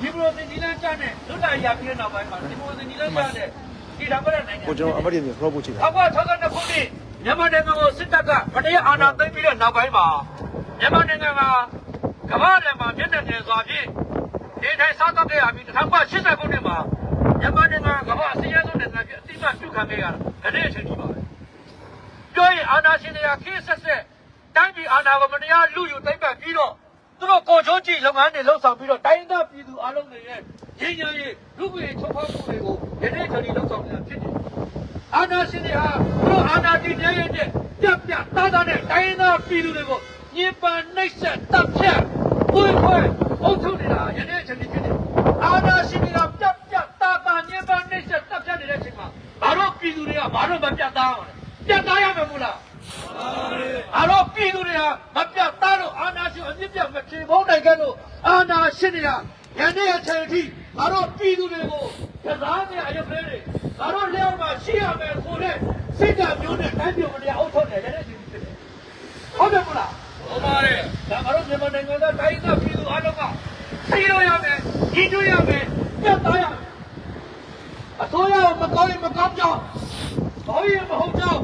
ဒီလိုသင်ကြီးလန်းကျတဲ့လွတ်လာရပြီးတဲ့နောက်ပိုင်းမှာဒီလိုသင်ကြီးလန်းကျတဲ့ဒီတော့တဲ့နိုင်ငံကိုကျွန်တော်အမတ်တွေမြေဖလော့ဖို့ချစ်တာအကွာ62ခုနှစ်မြန်မာနိုင်ငံကိုစစ်တပ်ကမတရားအာဏာသိမ်းပြီးတဲ့နောက်ပိုင်းမှာမြန်မာနိုင်ငံကကမ္ဘာထဲမှာမျက်နှာငယ်စွာဖြင့်ဒီတိုင်းစားတော့ခဲ့ရပြီး1980ခုနှစ်မှာမြန်မာနိုင်ငံကကမ္ဘာအစည်းအရုံးနိုင်ငံဖြစ်အတိအမှပြုခံခဲ့ရတာဒီနေ့အချိန်ကြီးပါပဲပြောရင်အာဏာရှင်တွေကခေတ်ဆက်ဆက်တိုင်းပြည်အာဏာကိုမတရားလူယူသိမ်းပတ်ပြီးတော့ သူတို့ကိုချိုးကြည့်လုပ်ငန်းတွေလှုပ်ဆောင်ပြီးတော့တိုင်းဒေသပြည်သူအလုံးတွေရဲ့ရင်းရင်းရေးလူ့ဘဝချုပ်ဖောက်မှုတွေကိုဒီနေ့အချိန်ကြီးလှုပ်ဆောင်နေတာဖြစ်တယ်အာနာရှင်တွေဟာဘုရားအာနာတိမြဲရဲ့တဲ့ပြက်ပြက်သားသားနဲ့တိုင်းသားပြည်သူတွေကိုညင်ပန်နှိပ်စက်တပ်ဖြတ်ပွေခွဲအုပ်ချုပ်နေတာယနေ့အချိန်ကြီးဖြစ်တယ်။အာနာရှင်တွေကပြက်ပြက်သားသားညင်ပန်နှိပ်စက်တပ်ဖြတ်နေတဲ့အချိန်မှာဘာလို့ပြည်သူတွေကဘာလို့မပြတ်သားအောင်လဲ။ပြတ်သားရမယ်မို့လား။ ဘာလို့ပြည်သူတွေကမပြတ်သားလို့အာနာရှင်အမြင့်ပြတ်မချေဖုံးနိုင်ခဲ့လို့အာနာရှင်တွေကယနေ့အချိန်ထိဘာလို့ပြည်သူတွေကိုကစားနေအရုပ်ကလေးတွေဘာလို့လျောက်မှာရှိရမယ်ဆိုတဲ့စိတ်ဓာတ်မျိုးနဲ့တိုင်းပြည်မတရားအုပ်ချုပ်နေတယ်တဲ့ဒီဖြစ်တယ်။ဟုတ်တယ်မလား။ဟုတ်ပါတယ်။ဒါမှတော့မြန်မာနိုင်ငံကတိုင်းသားပြည်သူအားလုံးကသိလို့ရမယ်၊ကြည့်လို့ရမယ်၊ပြတ်သားရမယ်။အစိုးရမကောင်းရင်မကောင်းကြောင်း။ဘာရင်မဟုတ်ကြောင်း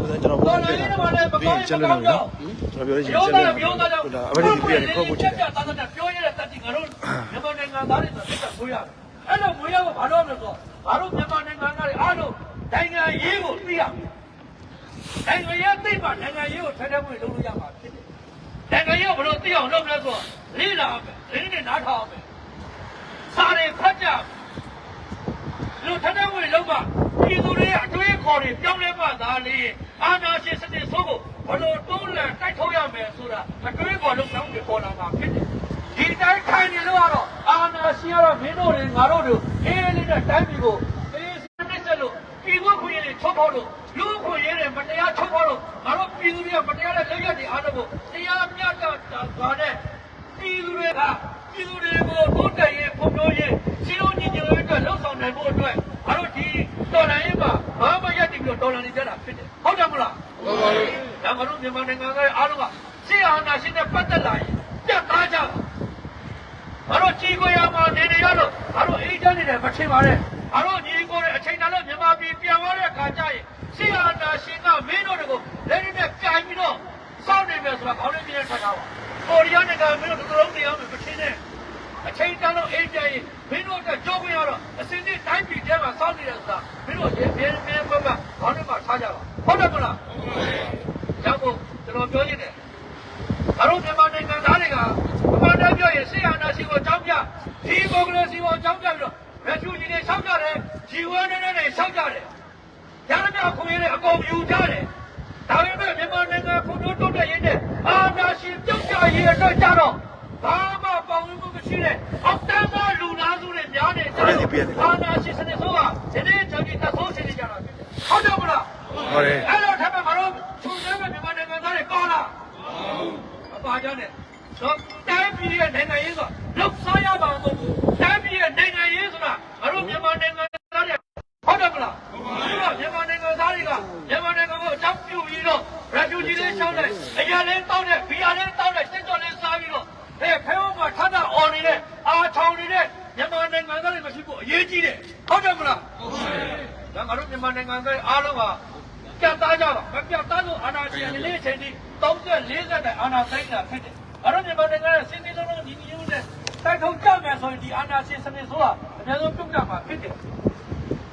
ကျွန်တော်တော်လည်းမလည်းမကောင်းရင်မကောင်းကြောင်းကျွန်တော်ပြောရရင်ပြောကျွန်တာတော်ပြောတာကြောင့်ဒါအမတ်တွေပြည်တယ်ဖလော့ဖို့ချစ်ပြတာတ်သားသားပြောရတဲ့တက်တီငါတို့မြန်မာနိုင်ငံသားတွေဆိုတက်ဆွေးရတယ်။အဲ့တော့မွေးရဘာလို့လဲဆိုတော့ငါတို့မြန်မာနိုင်ငံသားတွေအားလုံးနိုင်ငံရေးကိုသိရမယ်။နိုင်ငံရေးသိမှနိုင်ငံရေးကိုထဲထဲဝင်လုပ်လို့ရမှာဖြစ်တယ်။နိုင်ငံရေးကိုဘယ်လိုသိအောင်လုပ်လဲဆိုတော့လေးလာမယ်။လေးနဲ့နားထောင်အောင်မယ်။စာတွေဖတ်ကြမယ်လူထထဝင်လုံးမှာပြည်သူတွေအ တွေးခေါ်တွေပြောင်းလဲမှသာလေအာဏာရှင်စနစ်ဆိုးကိုဘလို့တွန်းလှန်တိုက်ထုတ်ရမယ်ဆိုတာအတွေးခေါ်လုံးကောင်းတွေပေါ်လာမှာဖြစ်တယ်ဒီတိုင်းခိုင်နေလို့ကတော့အာဏာရှင်ကတော့မင်းတို့တွေငါတို့တို့အေးလေးနဲ့တိုင်းပြည်ကိုအေးစနစ်ဆက်လို့ပြည်သူခွင့်ရည်ချုပ်ဖို့လို့လူခွင့်ရည်မတရားချုပ်ဖို့လို့ငါတို့ပြည်သူတွေကမတရားတဲ့လက်ရက်တွေအားလုံးကိုတရားမျှတတာနဲ့ပြည်သူတွေကပြည်သူတွေကိုတိုးတက်ရေးဖွံ့ဖြိုးရေးစီလုံးညီညွတ်ရေးအတွက်လှုံ့ဆော်နိုင်ဖို့အတွက်ငါတို့ဒီ တော်လှန်ရေးမှာဘာမှရက်တည်ပြီးတော့တော်လှန်နေကြတာဖြစ်တယ်ဟုတ်တယ်မလားဟုတ်ပါဘူးဒါငါတို့မြန်မာနိုင်ငံသားအားလုံးကစီအာဏာရှင်နဲ့ပတ်သက်လာရင်ပြတ်သားကြပါငါတို့ကြီးကိုရမှာနေနေရလို့ငါတို့အေးချမ်းနေတယ်မထင်ပါနဲ့ငါတို့ညီကိုတဲ့အချိန်တန်လို့မြန်မာပြည်ပြန်သွားတဲ့အခါကျရင်စီအာဏာရှင်ကမင်းတို့တွေကိုလက်ရည်နဲ့ပြိုင်ပြီးတော့စောင့်နေမယ်ဆိုတာခေါင်းလေးပြင်းထားတာပါကိုရီးယားနိုင်ငံမင်းတို့တို့လုံးနေအောင်မထင်နဲ့အချိန်တန်လို့အိမ်ပြန်ရင်မင်းတို့ကကြောက်ခွင့်ရတော့အစင်းနဲ့တိုင်းပြည်ထဲမှာစောင့်နေတယ်ဆိုတာမ င်းတို့ရေပြင်းပြင်းပတ်ပတ်ခေါင်းထဲမှာထားကြပါဟုတ်တယ်မလားရောက်ဖို့ကျွန်တော်ပြောနေတယ်ဘာလို့မြန်မာနိုင်ငံသားတွေကဘာမှပြောရင်ဆေးရနာရှိကိုကြောက်ပြဒီမိုကရေစီကိုကြောက်ပြပြီးတော့ရချူကြီးတွေဆောက်ကြတယ်ဂျီဝနေနေတွေဆောက်ကြတယ်ရရမြခွင့်ရအကုန်ယူကြတယ်ဒါပေမဲ့မြန်မာနိုင်ငံဖွံ့ဖြိုးတိုးတက်ရေးနဲ့အာဏာရှင်ပြုတ်ကြရေးအတွက်ကြတော့ဘာမှပေါင်းမှုမရှိတဲ့အောက်တန်းသားလူသား စုတွေများနေကြတယ်။ဘာသာရှိစနေဆိုတာဒီနေ့ကျွန်တော်တဆိုးချင်နေကြတာဖြစ်တယ်။ဟုတ်တယ်မလားဟုတ်တယ်။အဲ့တော့ထပ်မမလို့သူတွေမြန်မာနိုင်ငံသားတွေကောင်းလား။အပါကြနဲ့တော့တိုင်းပြည်ရဲ့နိုင်ငံရေးဆိုလောက်စားရပါမဟုတ်ဘူး။တိုင်းပြည်ရဲ့နိုင်ငံရေးဆိုတာငါတို့မြန်မာနိုင်ငံသားတွေဟုတ်တယ်မလား။ဟုတ်ပါမြန်မာနိုင်ငံသားတွေကမြန်မာနိုင်ငံကိုအကြောင်းပြုပြီးတော့ refugee လေးချောင်းတယ်အရာလေးတောင်းတယ်ဘီယာလေးတောင်းတယ်စစ်ကြောလေးစားပြီးတော့အဲဖဲဝမှာထထအော်နေတဲ့အာထောင်နေတဲ့မြန်မာနိုင်ငံသားတွေမ ရှိဘူးအရေးကြီးတယ်ဟုတ်တယ်မလားဟုတ်ပါဘူးဒါငါတို့မြန်မာနိုင်ငံသားအားလုံးဟာကြက်သားကြပါမပြတ်သားလို့အာဏာရှင်တွေလေးအချိန်ဒီ30 40တဲ့အာဏာသိမ်းတာဖြစ်တယ်ငါတို့မြန်မာနိုင်ငံရဲ့စင်းစင်းလုံးလုံးညီညီညွတ်တဲ့တိုက်ထုတ်ကြမယ်ဆိုရင်ဒီအာဏာရှင်စနစ်ဆိုတာအများဆုံးပြုတ်ကြမှာဖြစ်တယ်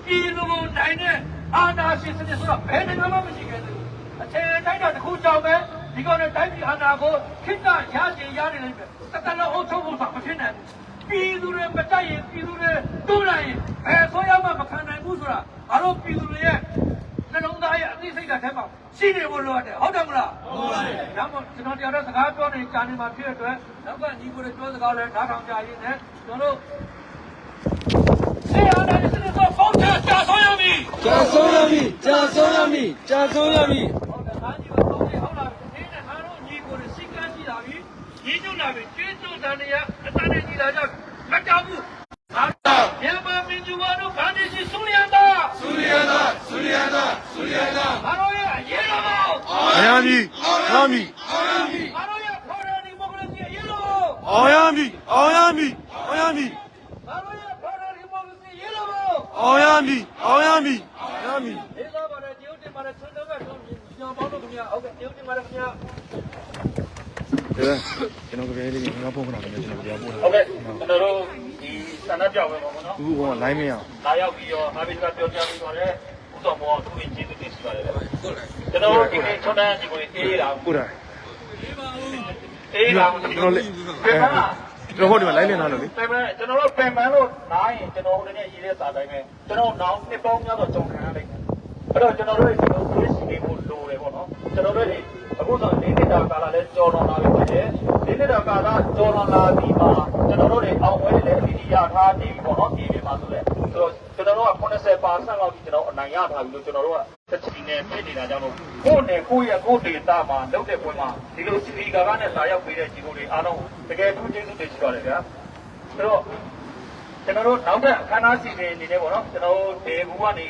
ပြည်သူကိုနိုင်တဲ့အာဏာရှင်စနစ်ဆိုတာဘယ်နိုင်ငံမှမရှိခဲ့ဘူးအခြေတိုင်းတာတစ်ခုကြောင့်ပဲဒီကောင်နဲ့တိုင်းပြည်အာဏာကိုခိတ္တရချင်ရနေလိမ့်မယ်တတလုံးအုပ်ချုပ်ဖို့ဆိုတာမဖြစ်နိုင်ဘူး ပြည်သူတွေမတိုက်ရင်ပြည်သူတွေတူးနိုင်ရင်ဘယ်ဆိုရမှမခံနိုင်ဘူးဆိုတာငါတို့ပြည်သူတွေရဲ့နှလုံးသားရဲ့အသိစိတ်ဓာတ်ထဲမှာရှိနေဖို့လိုအပ်တယ်ဟုတ်တယ်မလားဟုတ်ပါဘူး။ဒါမှကျွန်တော်တရားတဲ့စကားပြောနေကြာနေမှာဖြစ်တဲ့အတွက်နောက်ကညီကိုတွေပြောစကားလဲဓာတ်ထောင်ကြရင်းနဲ့ကျွန်တော်တို့ဆေးအားနဲ့စနစ်ကိုပေါင်းချကြာဆုံးရမည်ကြာဆုံးရမည်ကြာဆုံးရမည်ကြာဆုံးရမည်ဟုတ်တယ်ငါညီကိုပေါင်းနေဟုတ်လားဒီနဲ့ငါတို့ညီကိုတွေစိတ်ကန်းရှိလာပြီညီညွတ်လာပြီကျေးဇူးတန်တရားအတန်းနဲ့ ညီလာကြမကြောက်ဘူးဟာမြန်မာမင်းကြီးဝါတို့ဗာနေစီဆူလျန်တာဆူလျန်တာဆူလျန်တာဆူလျန်တာငါတို့ရဲ့အရေးတော်ပုံအောင်ရမည်အောင်ရမည်ငါတို့ရဲ့ဖော်ရဒီမိုကရေစီအရေးတော်ပုံအောင်ရမည်အောင်ရမည်ငအောင်ရမည်ငါတို့ရဲ့ဖက်ဒရယ်ဒီမိုကရေစီရေးလို့မို့အောင်ရမည်အောင်ရမည်အောင်ရမည်ဒေသပါတယ်တရုတ်တင်ပါတယ်ဆွေးနွေးမဲ့ဆုံးညောင်းပေါင်းလို့ခင်ဗျာဟုတ်ကဲ့တရုတ်တင်ပါတယ်ခင်ဗျာ ဒါကျွန်တော်ကြပြလေးငါပုံခဏလေးကျွန်တော်ကြပြပို့ဟုတ်ကဲ့ကျွန်တော်တို့ဒီစန္ဒပြောင်းပဲပေါ့နော်အခုက line မရအောင်လာရောက်ပြီးတော့အားပေးကပြောကြားပြီးတော့လည်းဥတော်မောသူ့ရဲ့ကျေးဇူးတင်ရှိပါတယ်ကျွန်တော်တို့ဒီနေ့ချုံတန်းဒီကိုအေးလာပို့တာအေးလာကျွန်တော်လေးကျွန်တော်ဟိုဒီမှာ line လင်းလာလို့လေပင်မကျွန်တော်တို့ပင်မလို့နားရင်ကျွန်တော်တို့လည်းရေးတဲ့စာတိုင်းပဲကျွန်တော်နောင်နှစ်ပေါင်းများစွာကြုံခံရလိမ့်မယ်အဲ့တော့ကျွန်တော်တို့ဒီလို သွေးရှိနေဖို့လိုတယ်ပေါ့နော်ကျွန်တော်တို့ဒီအခုဆို၄နှစ်တာကာလလဲကြော်တော်လာပြီဖြစ်တယ်၄နှစ်တာကာလကြော်တော်လာပြီးမှကျွန်တော်တို့တွေအောင်ဝဲလည်းအလီဒီရထားနေပြီပေါ့နော်ဒီပြင်မှာဆိုလဲဆိုတော့ကျွန်တော်တို့က80%လောက်ကြီးကျွန်တော်အနိုင်ရထားပြီလို့ကျွန်တော်တို့ကတစ်ချိန်နဲ့ဖြစ်နေတာကြောင့်လို့ကိုယ့်နဲ့ကိုယ့်ရဲ့ကိုယ့်ဒေတာမှာလုပ်တဲ့ပွဲမှာဒီလိုစီလီကာကနဲ့လာရောက်ပေးတဲ့ကြီးကိုတွေအားလုံးတကယ်ထူးကျေးဇူးတင်ရှိပါတယ်ဗျာဆိုတော့ကျွန်တော်တို့နောက်ထပ်အခမ်းအနားစီစဉ်အနေနဲ့ပေါ့နော်ကျွန်တော်တို့ဒေဘူးကနေ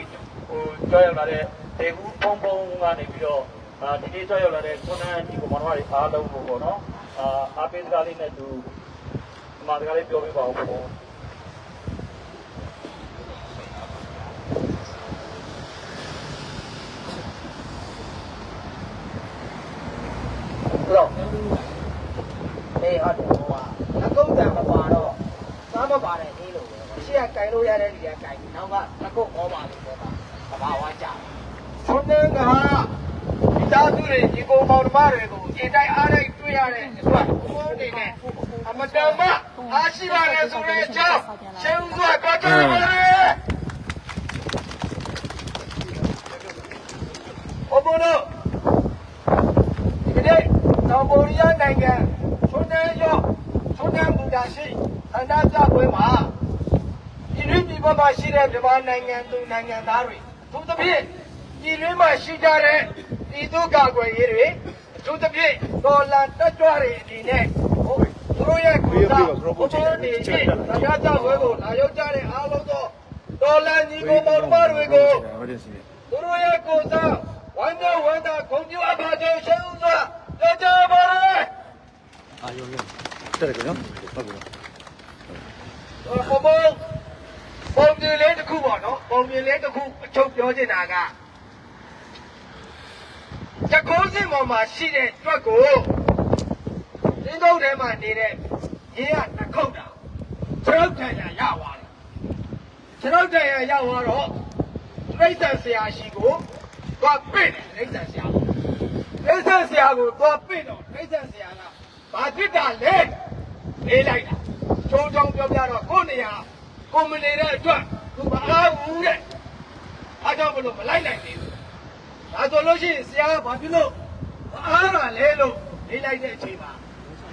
ဟိုကြွရောက်လာတဲ့ ဒေဘူးပုံပုံကနေပြီးတော့အာဒီနေ့ကြွရောက်လာတဲ့ဆွမ်းနန်းဒီကိုမတော်တွေအားလုံးကိုပေါ့နော်အာအားပေးစကားလေးနဲ့သူဒီမှာစကားလေးပြောပြပါဦးပေါ့ဟုတ်အေးဟုတ်တယ်ဟိုကအကုတ်တံမပါတော့သားမပါတဲ့လေးလို့ပဲအရှိကကင်လို့ရတဲ့လူကကင်နောက်ကအကုတ်ဩပါလို့ပြောတာသဘာဝ ကြသုံးတဲ့ကဒီသားသူတွေဒီကောင်မောင်နှမတွေကိုအင်တိုက်အားတိုက်တွေ့ရတဲ့အတွက်ဘုန်းအနေနဲ့အမတန်မှအားရှိပါတယ်ဆိုတဲ့အကြောင်းရှင်းဥစွာပြောကြပါမယ်ဘုဘလို့ဒီနေ့တောင်ပေါ်ရီးယားနိုင်ငံချုံတန်းရောချုံတန်းဘူတာရှိအန္တပြပွဲမှာဒီလူပြည်ပမှာရှိတဲ့မြန်မာနိုင်ငံသူနိုင်ငံသားတွေသူသဖြင့် ဒီလူမှာရှိကြတဲ့ဒီသူကာကွယ်ရေးတွေသူသဖြင့်ဒေါ်လာတက်ကြွတွေအနေနဲ့ဟုတ်သူတို့ရဲ့ကိုယ်စားဘုံဘုံနေချင်းတရားကြပွဲကိုလာရောက်ကြတဲ့အားလုံးသောဒေါ်လာညီကိုမောင်မတွေကိုဟုတ်တယ်စီသူတို့ရဲ့ကိုယ်စားဝမ်းမြောက်ဝမ်းသာဂုဏ်ပြုအပ်ပါကြောင်းရှင်းဥစွာပြောကြပါရစေတက်တယ်ကောနော်ဟုတ်ပြီ။ဘုံဘုံပုံမြင်လေးတစ်ခုပေါ့နော်။ပုံမြင်လေးတစ်ခုအချုပ်ပြောချင်တာက တကောစင်ပေါ်မှာရှိတဲ့တွက်ကိုဒီတော့ထဲမှာနေတဲ့ရေကနှခုတ်တာကျွန်တော်တန်ရရသွားတယ်။ကျွန်တော်တန်ရရသွားတော့ပြိဿဆရာရှိကိုသွားပြင့်တယ်ပြိဿဆရာကိုပြိဿဆရာကိုသွားပြင့်တော့ပြိဿဆရာကဘာဖြစ်တာလဲလေးလိုက်တာချိုးချောင်းပြောပြတော့ကိုယ့်နေရာကိုမနေတဲ့အတွက်သူမအားဘူးတဲ့အားကြောင့်မလို့မလိုက်နိုင်သေးဘူးဒါ ဆိုလို့ရှိရင်ဆရာကဘာဖြစ်လို့မအားတာလဲလို့လေးလိုက်တဲ့အချိန်မှာ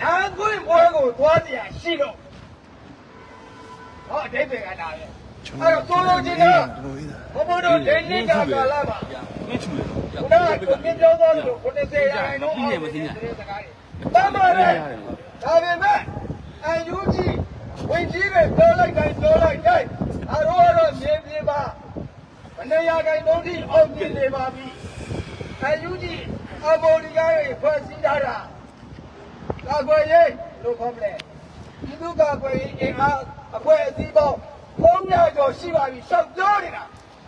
နာခွင့်ဘွဲကိုသွားတရားရှိတော့ဟောအတိတ်တွေကလာပဲအဲ့တော့ကိုလိုချင်တာဘုဘတို့ဒိဋ္ဌိကကာလမှာမင်းချူတယ်နော်ခုနကကိုပြောသွားလို့ကိုနေစေရိုင်းတော့ပြီးနေမသိညာတမ်းပါလေဒါပေမဲ့အယူကြီးဝင်ကြီးပဲပြောလိုက်တိုင်းပြောလိုက်တိုင်းအရောတော့မြေပြေပါမနေရတိုင်းလုံးထိအောင်ပြနေပါပြီ အယူကြီးအမေရိကန်ရဲ့ဖွဲ့စည်းထားတာကာကွယ်ရေးလို့ခေါ်မလဲဒီလူကာကွယ်ရေးအင်အားအဖွဲ့အစည်းပေါင်း300ကျော်ရှိပါပြီရှောက်ပြောနေတာ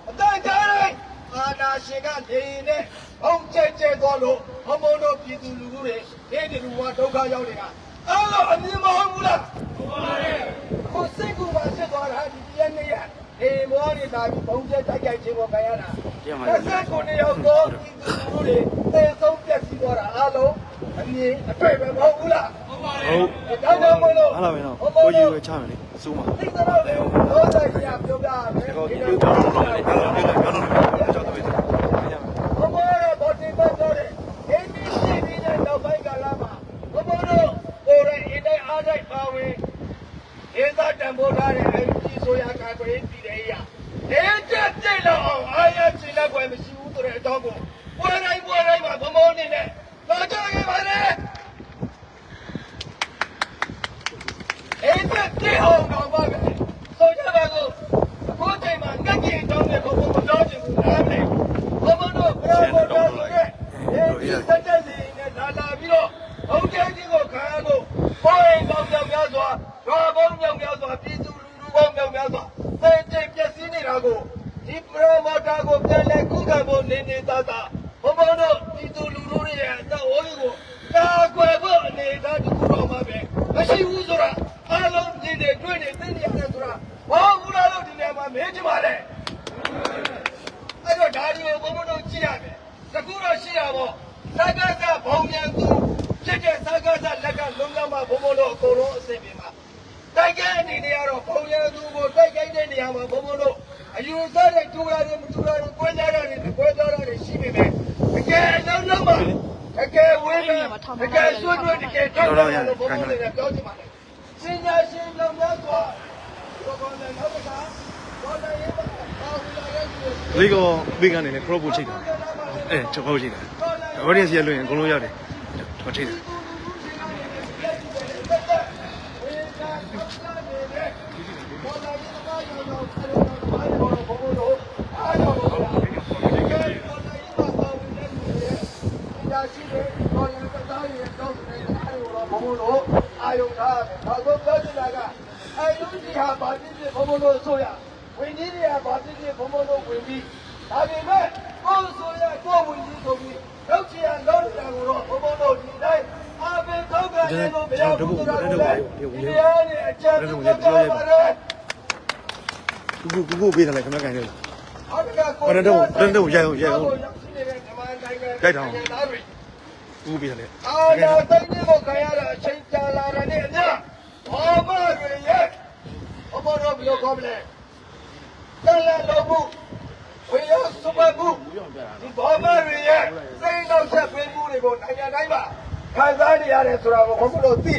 အတန်ကြားလိုက်အာနာရှင်ကနေနဲ့ဘုံကျဲကျဲသွားလို့ဘုံဘုံတို့ပြည်သူလူထုတွေဒီဒီလူဝဒုက္ခရောက်နေတာအဲ့လိုအမြင်မဟုတ်ဘူးလားဟုတ်ပါတယ်ကိုစိတ်ကူပါဖြစ်သွားတာဒီတရက်နေ့ရ အေးမောနေလာပြီးဘုံကျဲတိုက်ကြိုက်ခြင်းကိုခံရတာတစ်ဆက်ကိုနေရောက်တော့ပြည်သူလူထုတွေသေဆုံးပြက်စီးသွားတာအားလုံးအမြင်အတွေ့ပဲမဟုတ်ဘူးလားဟုတ်ပါတယ်ဒါကြောင့်မလို့ဟာလာမယ်နော်ကိုကြီးဝဲချမယ်လေအစိုးမှာသိတဲ့တော့လေတော့ဆိုင်ရပြောပြရမယ်ဒီကောဒီလိုကြောင်းတော့လေကြောင်းတော့လေကြောင်းတော့ကြောင်းတော့ပဲ ဘဘရောဘောတင်ပတ်တော့တယ်အင်းဒီစီဒီနဲ့တော့ဘိုက်ကလာမှာဘဘရောကိုယ်ရဲ့အင်းတိုင်းအားတိုင်းပါဝင်ဒေသတံပိုးထားတဲ့အဲဒီဆိုရကာကွယ်ပြည်တဲ့ရဒေချက်တိတ်လောက်အောင်အားရချင်တဲ့ကွယ်မရှိဘူးဆိုတဲ့အတော့ကိုပွဲတိုင်းပွဲတိုင်းမှာဘမောနေနဲ့တော့ကြခဲ့ပါလေအဲ့ဒါတိအောင်တော့ပါပဲဆိုကြပါစို့အခုချိန်မှာငက်ကြီးတောင်းတဲ့ဘုံဘုံမတော်ချင်ဘူးလားမလဲဘုံဘုံတို့ဘယ်လိုတော်ဆိုရဲဒီစက်တက်စီနဲ့လာလာပြီးတော့ဘုံကျဲကြီးကိုခံရလို့ပေါ်ရင်ကောင်းကြောင်များစွာရွာပေါင်းကြောင်များစွာ သာဘုံဘုံတို့ဒီသူလူတို့ရဲ့အသက်အိုးကိုကာကွယ်ဖို့အနေအထားတစ်ခုတော့မှပဲမရှိဘူးဆိုတာအားလုံးဒီနေတွေ့နေသိနေရတယ်ဆိုတာဘာဘူးလားလို့ဒီနေရာမှာမေးချင်ပါတယ်အဲ့တော့ဒါဒီကိုဘုံဘုံတို့ကြည့်ရမယ်တကူတော့ရှိရပါသက္ကသဘုံမြန်သူဖြစ်တဲ့သက္ကသလက်ကလုံးလုံးမှာဘုံဘုံတို့အကုန်လုံးအစင်ပြေမှာ တိုက်ခိုက်အနေနဲ့ကတော့ဘုံရသူကိုတိုက်ခိုက်တဲ့နေရာမှာဘုံဘုံတို့ အယူဆတဲ့ကျူလာတွေမကျူလာတွေကွဲကြတာတွေကွဲကြတာတွေရှိပေမဲ့တကယ်အလုံးလုံးမှာတကယ်ဝေးမယ်တကယ်ဆွတ်တွေ့တကယ်တော့တယ်လို့ဘုံဘုံတွေပြောချင်ပါတယ်စင်ညာရှင်လုံးများစွာဘောကောနဲ့နောက်ကဘောတိုင်းရဲ့ပါဘူးလာရဲ့လေးကောဘေးကနေလည်း crop ကိုချိန်တာအဲချက်ကောက်ချိန်တာ audience ရလွင်အကုန်လုံးရောက်တယ်တော့ချိန်တာ အာယုံထားတယ်။ဘာလို့ပြောချင်တာကအာယုံကြီးဟာဗာတိပြဘုံဘုံတို့ဆိုရဝင်ကြီးတွေကဗာတိပြဘုံဘုံတို့ဝင်ပြီးဒါပေမဲ့ကိုယ်ဆိုရကိုယ်ဝင်ကြီးဆိုပြီးလောက်ချင်အောင်လုပ်နေတာကိုတော့ဘုံဘုံတို့ဒီတိုင်းအာဘယ်တော့ကလည်းမရဘူးဆိုတာကိုလည်းဒီရားနဲ့အကြံပြုကြပါတယ်ကူကူကူကူပေးတယ် လေခမကန်နေလို့။ဟုတ်ကဲ့ကိုဘယ်တော့ဘယ်တော့ရိုက်အောင်ရိုက်အောင်ရောက်ရှိနေတဲ့ဓမ္မနိုင်ငံရိုက်တောင်းကူပေးတယ်လေအာနာသိနေဖို့ခံရတာအချိန်ကြာလာတဲ့နေ့အမြဘာမှတွေရဲ့ဘဘတော်ဘယ်လိုကောမလဲတန်လာလို့မှုဝေရစပမှုဒီဘာမှတွေရဲ့စိတ်နောက်ဆက်ပေးမှုတွေကိုနိုင်ငံတိုင်းမှာခံစားနေရတယ်ဆိုတာကိုဘုရားတို့သိ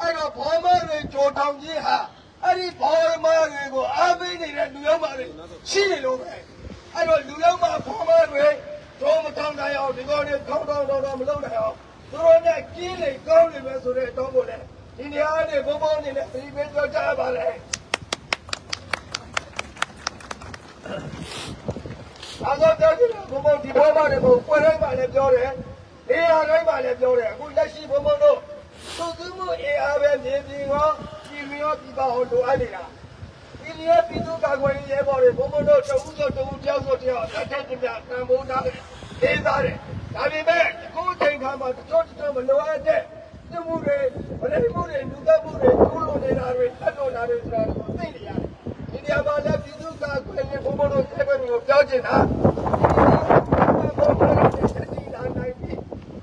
အဲ့တော့ဘာမှတွေကြိုထောင်ကြီးဟာအဲ့ဒီဘာမှတွေကိုအားပေးနေတဲ့လူရောက်ပါတွေရှိနေလို့ပဲအဲ့တော့လူရောက်မှာဘာမှတွေ တော့မထောင်နိုင်အောင်ဒီကောတွေခေါင်းတောင်းတော့မလုပ်နိုင်အောင်သူတို့နဲ့ကင်းလေကောင်းနေပဲဆိုတဲ့အတော့ကိုလည်းဒီနေရာနဲ့ဘုံဘုံနေနဲ့ဒီပေးကြောကြပါလေအတော့ပြောကြည့်ဘုံဘုံဒီဘောမတွေဘုံပွဲတိုင်းပါလည်းပြောတယ်နေရာတိုင်းပါလည်းပြောတယ်အခုလက်ရှိဘုံဘုံတို့သူသူမှုအေးအားပဲမြင်ပြီးရောပြည်မရောပြည်ပါဟောလိုအပ်နေတာဒီရပြည်သူ့ကာကွယ်ရေးရဲဘော်တွေဘုံဘုံတို့တဦးဆိုတဦးတယောက်ဆိုတယောက်အထက်ထက်ပြတန်ဖိုးထား တယ်လေးစားတယ်ဒါပေမဲ့အခုချိန်ခါမှာတချို့တချို့မလိုအပ်တဲ့သူမှုတွေဗလိမှုတွေလူသက်မှုတွေကျူးလွန်နေတာတွေအပ်လို့တာတွေဆိုတာကိုသိနေရတယ်ဒီနေရာမှာလည်းပြည်သူ့ကာကွယ်ရေးဘုံဘုံတို့ဆက်ပဲကိုပြောချင်တာဘုံဘုံတို့ဒီလာနိုင်ပြီ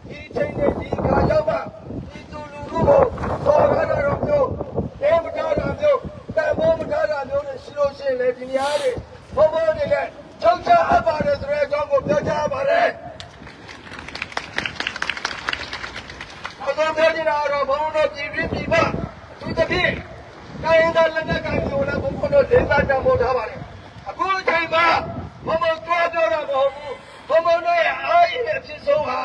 ဒီချိန်နဲ့ဒီခါရောက်မှဒီသူလူလူကိုစော်ကားတော်မျိုးဒေမတာတော်မျိုးတန်ဖိုးမထားတာမျိုးနဲ့ရှိလို့ရှိရင်လည်းဒီနေရာတွေဘုံဘုံတွေလည်း ချုပ်ချအပ်ပါတယ်ဆိုတဲ့အကြောင်းကိုပြောချရပါတယ်အဆုံးပြောချင်တာကတော့ဘုံဘုံတို့ပြည်ပြီးပြည်ပသူတစ်ပြည့်တိုင်းဒေသလက်နက်ကိုင်မျိုးလည်းဘုံဘုံတို့ဒေသတန်ဖိုးထားပါတယ်အခုအချိန်မှာဘုံဘုံတွားပြောတာမဟုတ်ဘူးဘုံဘုံတို့ရဲ့အားရည်အဖြစ်ဆုံးဟာ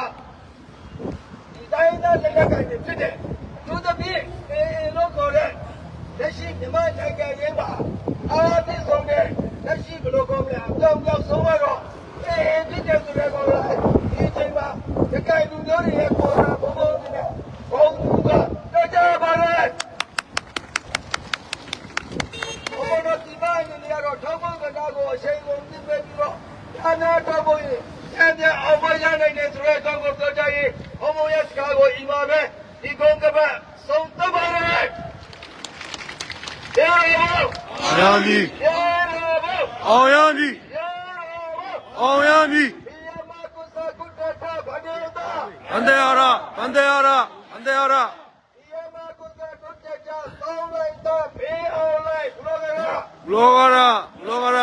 ဒီတိုင်းသားလက်လက်ကိုင်တွေဖြစ်တယ်သူတပည့်အေးလို့ခေါ်တဲ့လက်ရှိမြန်မာနိုင်ငံရေးမှာအားဖြင့်ဆုံးတဲ့ လက်ရှိဘယ်လိုကောမလဲအပြောင်းပြောင်းဆုံးတော့အေးဖြစ်တယ်ဆိုတဲ့ကောလားဒီချိန်မှာဒီကိုင်လူမျိုးတွေရဲ့ပေါ်တာဘုံဘုံတွေနဲ့ဘုံသူကတော့ကြပါလေဘုံဘုံတို့ဒီမှာနေရတော့ထောက်ပံ့ကတာကိုအချိန်ကုန်ပြည့်ပြီးတော့ဒါနာတော့ဘုံရင်အမြအောင်မရနိုင်တဲ့ဆိုတဲ့ကောကိုပြောကြရင်ဘုံဘုံရဲ့စကားကိုဤမှာပဲဒီကုန်းကပတ်ဆုံးသပါရယ်ရောရော ညာပြီ ရောရောဘော အောင်ရပြီ ရောရောဘော အောင်ရပြီ ဒီယမကုသကုတ္တတာဗနေတာ အန်တရာရအန်တရာရအန်တရာရ ဒီယမကုသကုတ္တတာသောင်းလိုက်တော့ဘေးအောင်လိုက်ဘုရားက လောကရလောကရ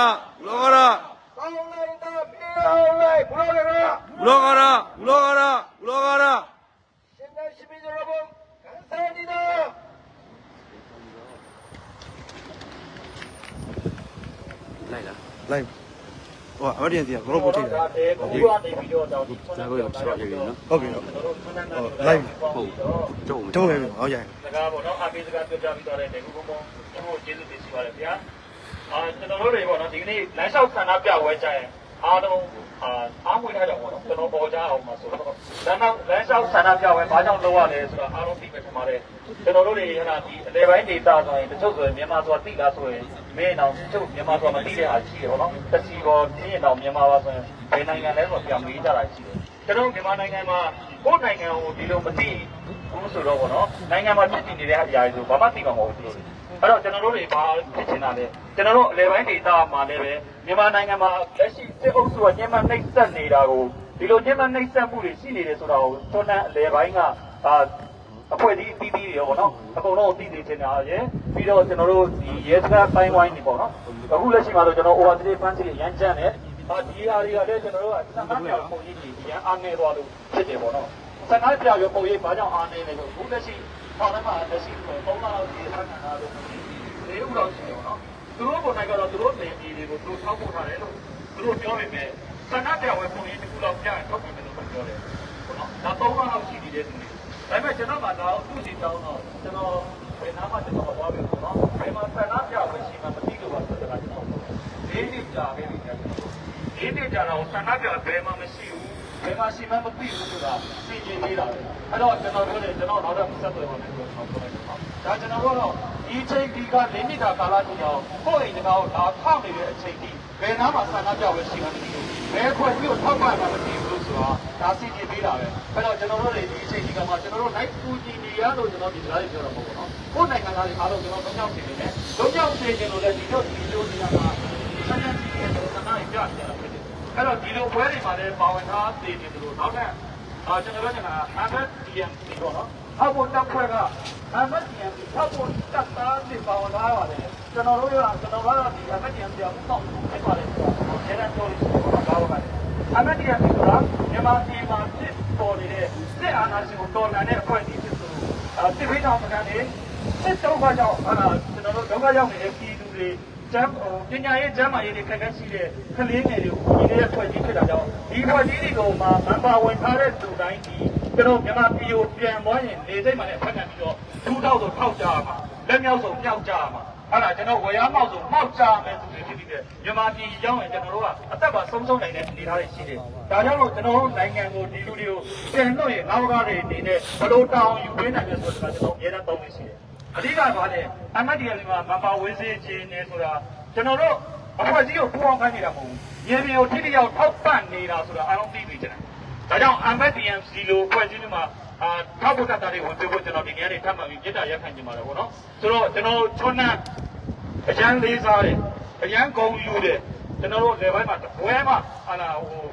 လောကရသောင်းလိုက်တော့ဘေးအောင်လိုက်ဘုရားကလောကရလောကရလောကရရှင်သာရှိပြီတော်ဘုံသံဒီတော်လိုက်ဟို audience က crop ကိုချိန်တာဘူးကနေပြီးတော့တော့ဒီခုနကပြောတာရပြီနော်ဟုတ်ပြီဟုတ်ကျွန်တော်တို့ခဏနဲ့လိုက်ဟုတ်တော့တော့ပဲဟောရိုက်စကားပေါ့နော်အပေးစကားပြောပြပြီးတော့တဲ့ဒီကုန်းကုန်းကျွန်တော်ကျေးဇူးတင်ရှိပါတယ်ဗျာ အာကျွန်တော်တို့တွေပေါ့နော်ဒီကနေ့လမ်းလျှောက်ဆန္ဒပြဝဲကြရင်အားလုံးအာအားမွေးထားကြပါတော့ကျွန်တော်ပေါ်ကြအောင်ပါဆိုတော့လမ်းနောက်လမ်းလျှောက်ဆန္ဒပြဝဲဘာကြောင့်လုပ်ရလဲဆိုတော့အားလုံးသိမှထင်ပါတယ်ကျွန်တော်တို့တွေဟဲ့လားဒီအလဲပိုင်းဒေသဆိုရင်တချို့ဆိုရင်မြန်မာဆိုတာသိလားဆိုရင်မင်းအောင်တချို့မြန်မာဆိုတာမသိတဲ့အားရှိတယ်ပေါ့နော်တချီပေါ်ပြင်းအောင်မြန်မာပါဆိုရင်ယ်နိုင်ငံလဲဆိုတော့ပြန်မေးကြတာရှိတယ်ကျွန်တော်မြန်မာနိုင်ငံမှာကိုယ့်နိုင်ငံကိုဒီလိုမသိဘူးဆိုတော့ဗောနော်နိုင်ငံမှာဖြစ်နေတဲ့အရာတွေဆိုဘာမှသိမှာမဟုတ်ဘူးလို့ အဲ့တော့ကျွန်တော်တို့တွေဘာဖြစ်ချင်တာလဲကျွန်တော်တို့အလဲပိုင်းဒေသမှာလည်းပဲမြန်မာနိုင်ငံမှာလက်ရှိစစ်အုပ်စုကညှဉ်းပန်းနှိပ်စက်နေတာကိုဒီလိုညှဉ်းပန်းနှိပ်စက်မှုတွေရှိနေတယ်ဆိုတာကိုသွန်းတဲ့အလဲပိုင်းကအာအဖွဲ့ဒီတီးတီးတွေပေါ့နော်အကုန်လုံးသိသိချင်တာရယ်ပြီးတော့ကျွန်တော်တို့ဒီရဲစခန်းပိုင်းဝိုင်းနေပေါ့နော်အခုလက်ရှိမှာတော့ကျွန်တော် over 3 fund တွေရမ်းချမ်းတယ်အာဒီဟာတွေကလည်းကျွန်တော်တို့ကစံမပြောင်းပုံရိပ်ကြီးရမ်းအားနေသွားလို့ဖြစ်တယ်ပေါ့နော်စံမပြောင်းရပုံရိပ်ဘာကြောင့်အားနေလဲဆိုအခုလက်ရှိ ထောင်ထဲမှာလက်ရှိဆို3လလောက်ဒီအခါကနာလို့လေးဦးလောက်ရှိတယ်ပေါ့နော်သူတို့ပုံနိုင်ကတော့သူတို့နေပြည်တွေကိုသူတို့ထောက်ပို့ထားတယ်လို့သူတို့ပြောနေတယ်စံမပြောင်းရပုံရိပ်တစ်ခုလောက်ကြားထောက်ပြန်တယ်လို့ပြောတယ်ပေါ့နော်ဒါ3လလောက်ရှိနေတဲ့သူတွေဒါပေမဲ့ကျွန်တော်ကတော့သူ့စီတောင်းတော့ကျွန်တော်ဘယ်နာမှကျွန်တော်သွားပြီပေါ့နော်။ဘယ်မှာဆန္ဒပြဝရှိမှမသိလို့ပါဆိုတာကျွန်တော်လေးနှစ်ကြာခဲ့ပြီကျွန်တော်လေးနှစ်ကြာတော့ဆန္ဒပြဘယ်မှမရှိဘူး။ဘ ယ်မှာရှိမှမသိဘူးဆိုတာသိကျင်နေတာပဲ။အဲ့တော့ကျွန်တော်တို့လည်းကျွန်တော်နောက်တော့ဆက်သွယ်ပါမယ်လို့ဆောက်ပြောလိုက်တော့။ဒါကျွန်တော်တို့တော့ဒီချိန်ဒီကလေးနှစ်တာကာလကြီးတော့ကိုယ့်အိမ်တကာကိုဒါထောက်နေတဲ့အချိန်ဒီဘယ်နာမှဆန္ဒပြဝရှိမှမသိဘူး။ဘယ်ခွင့်ပြုထောက်ပံ့မှမသိဘူးလို့ဆိုတာဒါသိကျင်ပေးတာပဲ။အဲ့တော့ကျွန်တော်တို့တွေဒီအချိန်ဒီကမှာကျွန်တော်တို့ night school ကြီးနေရလို့ကျွန်တော်ဒီကြားလေးပြောတော့ပေါ့နော်။ကိုယ်နိုင်ငံသားတွေအားလုံးကျွန်တော်တော့ကြောက်နေတယ်။တော့ကြောက်နေကြလို့လည်းဒီတော့ဒီလိုနေရာမှာဆန္ဒကြီးရဲ့တော့နားရပြတယ်ဖြစ်တယ်။ အဲ့တော့ဒီလိုပွဲတွေမှာလည်းပါဝင်ထားသေးတယ်လို့နောက်ထပ်အာကျွန်တော်တို့က100 DMC ပေါ့နော်။ဟောက်ဖို့တက်ခွဲက100 DMC ဟောက်ဖို့တက်သားတွေပါဝင်ထားပါတယ်။ကျွန်တော်တို့ကကျွန်တော်ကတော့ဒီ100 DMC ကိုတော့ဖြစ်ပါတယ်ဆိုတော့ကျေနပ်တော်လို့ပြောတာပါပဲ။အမတ်တရားဆိုတာမြန်မာပြည်မှာဖြစ်ပေါ်နေတဲ့စစ်အာဏာရှင်ကိုတော်လှန်တဲ့အဖွဲ့အစည်းဖြစ်သူအဲစစ်ဖေးထောင်စကန်တွေစစ်တုံးကကြောင့်အာကျွန်တော်တို့ဒုက္ခရောက်နေတဲ့ပြည်သူတွေ ကျမ်းပညာရေးကျမ်းမာရေးတွေခက်ခဲရှိတဲ့ကလေးငယ်တွေကိုညီနေတဲ့အဖွဲ့အစည်းဖြစ်တာကြောင့်ဒီအဖွဲ့အစည်းတွေကိုမှမန်ပါဝင်ထားတဲ့သူတိုင်းဒီကျွန်တော်မြန်မာပြည်ကိုပြန်သွားရင်နေစိတ်မှလည်းဖက်ခံပြီးတော့ဒူးတောက်ဆိုထောက်ကြရမှာလက်မြောက်ဆိုမြောက်ကြရမှာအဲ့ဒါကျွန်တော်ဝေယမောက်ဆိုမောက်ကြမယ်သူတွေဖြစ်ပြီးတဲ့မြန်မာပြည်ရောက်ရင်ကျွန်တော်တို့ကအသက်ပါဆုံးဆုံးနိုင်တဲ့အနေအထားတွေရှိတယ်။ဒါကြောင့်မို့ကျွန်တော်တို့နိုင်ငံကိုဒီလူတွေကိုပြန်လို့ရင်နောက်ကားတွေအနေနဲ့ဘလို့တောင်းယူပေးနိုင်လဲဆိုတာကျွန်တော်အများအားသုံးနေရှိတယ်။ အဓိကကလည်းအမတ်တရားတွေမှာမပါဝေးစေခြင်းနဲ့ဆိုတာကျွန်တော်တို့အဖွဲ့အစည်းကိုပူးပေါင်းခိုင်းနေတာမဟုတ်ဘူး။ရေမြေကိုထိတိရောက်ထောက်ပံ့နေတာဆိုတာအားလုံးသိနေကြတယ်။ဒါကြောင့် MDMC လိုဖွဲ့စည်းနေမှာအာထောက်ပံ့တာတွေဝင်ပြဖို့ကျွန်တော်ဒီနေ့ကနေထပ်မှပြီးပြစ်တာရက်ခံကြမှာတော့ဗောနော်။ဆိုတော့ကျွန်တော်ချွန်းနှံအရန်လေးစားတယ်အရန်ဂုံယူတယ်ကျွန်တော်တို့လေဘိုင်းမှာတပွဲမှာဟာလာဟို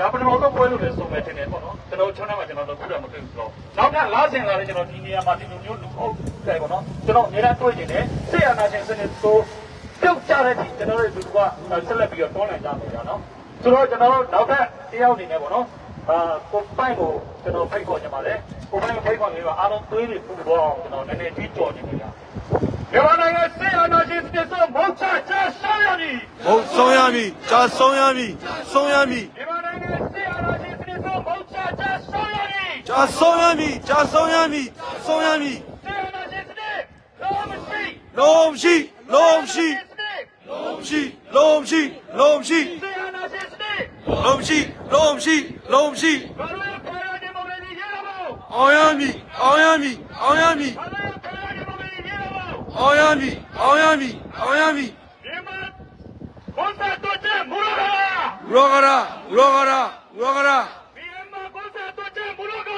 ဒါပထမဆုံးပွဲလို့လည်းဆုံးမဲ့တင်တယ်ပေါ့နော်ကျွန်တော်ချွန်းထဲမှာကျွန်တော်တို့ခုတော့မတွေ့ဘူးတော့နောက်ထပ်လားစင်လာတယ်ကျွန်တော်ဒီနေရာမှာဒီလိုမျိုးလူဟုတ်တယ်ပေါ့နော်ကျွန်တော်အများအားတွေ့နေတယ်ဆေးရနာရှင်စနစ်ဆိုပြုတ်ကြတဲ့ဒီကျွန်တော်တို့လူကဆက်လက်ပြီးတော့တွန်းလှန်ကြမယ်ကြာနော်ဆိုတော့ကျွန်တော်တို့နောက်ထပ်တယောက်အနေနဲ့ပေါ့နော်အာကိုပိုင်ကိုကျွန်တော်ဖိတ်ခေါ်ကြပါလေကိုပိုင်ကိုဖိတ်ခေါ်နေတော့အားလုံးသွေးတွေပူပေါ်အောင်ကျွန်တော်နည်းနည်းကြီးကြော်နေနေတာ မြန်မာနိုင်ငံဆေးအာဏာရှင်စစ်ဆိုမောက်ချချဆောင်ရမည်မဟုတ်ဆုံးရမည်ကြာဆုံးရမည်ဆုံးရမည်မြန်မာနိုင်ငံဆေးအာဏာရှင်စစ်ဆိုမောက်ချချဆောင်ရမည်ကြာဆုံးရမည်ကြာဆုံးရမည်ဆုံးရမည်ဆေးအာဏာရှင်စစ်လောမရှိလုံးရှိလုံးရှိစစ်လုံးရှိလုံးရှိလုံးရှိဆေးအာဏာရှင်စစ်လုံးရှိလုံးရှိလုံးရှိဘာလို့ဖယားဒီမိုကရေစီရတော့အောင်ရမည်အောင်ရမည်အောင်ရမည် အောင်ရမည်အောင်ရမည်အောင်ရမည်မြန်မာဘုန်းတော်တို့ချမူလကရောဂရာရောဂရာရောဂရာမြန်မာဘုန်းတော်တို့ချမူလက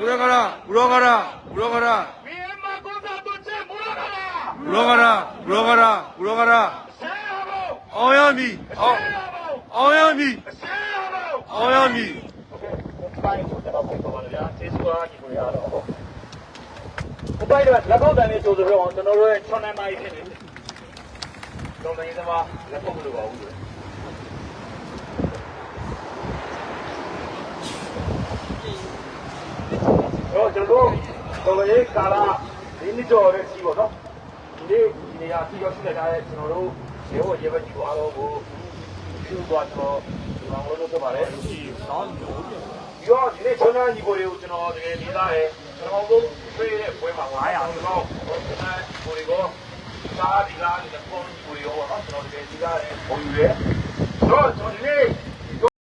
ရောဂရာရောဂရာရောဂရာမြန်မာဘုန်းတော်တို့ချမူလကရောဂရာရောဂရာရောဂရာဆေးရဖို့အောင်ရမည်အောင်ဆေးရဖို့အောင်ရမည်ဆေးရဖို့အောင်ရမည်ပိုင်းကိုကျွန်တော်ပုံပေါ်ပါလေဗျာကျေးဇူးအားကြီးကိုရတော့ ဘုပိုင်းတော့လက်ကောက်တန်လေးကြိုးဆိုတော့ကျွန်တော်တို့ရဲ့ချွန်နမ်းမိုင်းဖြစ်နေတယ်။လုံးတိုင်းသမားလက်ကောက်မလို့ပါဘူးလို့တော့ကျွန်တော်တို့တော်လေးကာလာဒီနေ့တော့ရစီပေါ့နော်ဒီနေ့ဒီနေရာစီရောက်ရှိလာတဲ့ကျွန်တော်တို့ရေဟောရေဘက်ကြီးကိုအားလုံးကိုပြုသွားတော့ဒီမှာလို့ဆိုပါလေဒီတော့ရောဒီနေ့ချွန်နမ်းကြီးကိုတွေကိုကျွန်တော်တကယ်လေးသားတယ် ကျွန်တော်တို့ပြေးတဲ့ပွဲမှာ900တော့ဟိုကျွန်တော်ကိုတွေကိုကားဒီလားဒီကောင်းကိုရောတော့ကျွန်တော်တကယ်လေးသားတယ်ပုံယူရဲတော့ကျွန်တော်ဒီနေ့